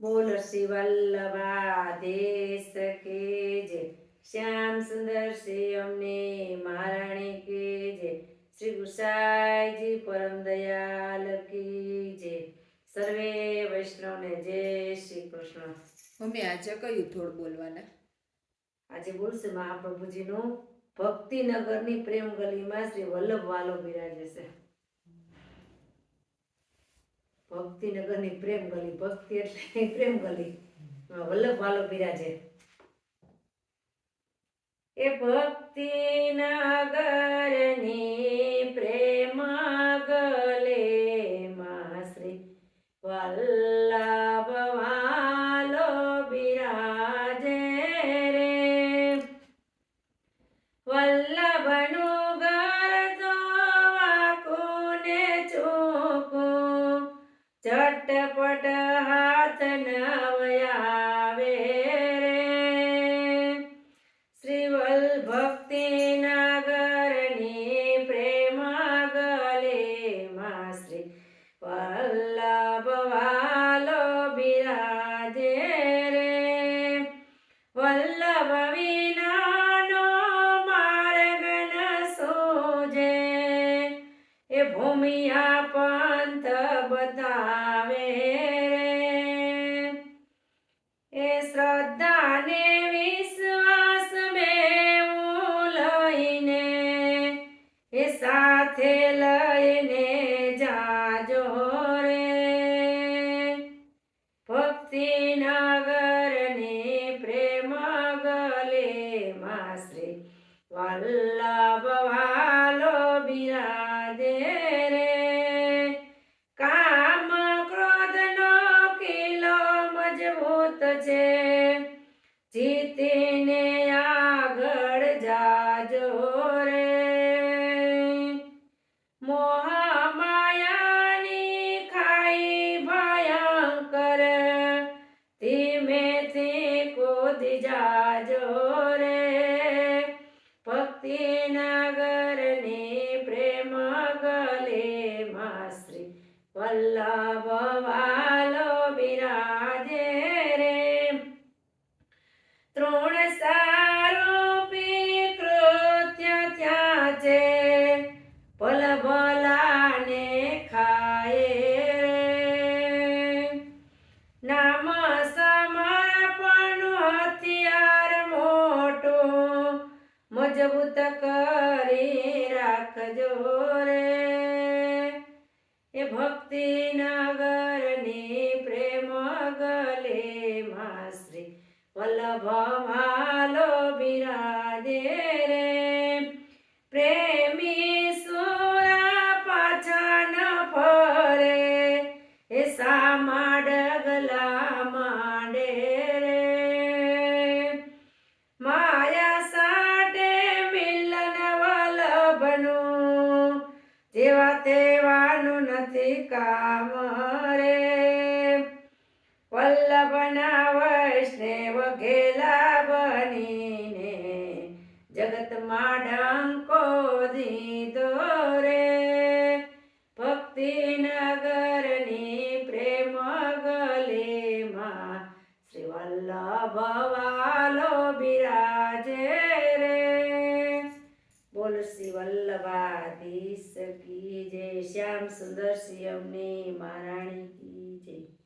બોલ શ્રી વલ્લભા દેશ કે જે શ્યામ સુંદર શ્રી અમને મહારાણી કે જે શ્રી ગુસાઈજી પરમ દયાલ કી જે સર્વે વૈષ્ણવને જય શ્રી કૃષ્ણ. મમ્મી આજે કયું થોડ બોલવાના? આજે બોલશે મહાપ્રભુજીનું ભક્તિનગરની પ્રેમ ગલીમાં શ્રી વલ્લભ વાલો બિરાજે છે. ભક્તિનગરની પ્રેમ ગલી, ભક્તિ એટલે પ્રેમ ગલી. વલ્લભ વાલો બિરાજે એ ભક્તિ નગરની પ્રેમ ગલે માં શ્રી વલ્લભ વાલો બિરાજે રે. વલ્લભનું એ ભૂમિયા પંથ બતાવે રે. એ શ્રદ્ધાને વિશ્વાસ મેં લઈને, એ સાથે લઈને જાજો રે. ભક્તિનગરની પ્રેમ ગલે માં શ્રી વલ્લભ મજબૂત છે જીતીને આગળ જાજો રે. મોહ માયાની ખાઈ ભયંકર ધીમેથી કૂદી જાજો રે. ભક્તિનગરની પ્રેમ ગલે માં શ્રી વલ્લભ મજબૂત કરી રાખજો રે. એ ભક્તિ નગરની પ્રેમ ગલે માં શ્રી વલ્લભ વલ્લભનું જેવા તેવાનું નથી કામ રે. વલ્લભના વૈષ્ણવ ઘેલા બનીને જગતમાં ડંકો દીધો રે. ભક્તિનગરની પ્રેમ ગલીમાં શ્રી વલ્લભ બોલ શ્રી વલ્લભાધીશ કી જય. શ્યામ સુંદર શ્રી અમને મહારાણી કી જય.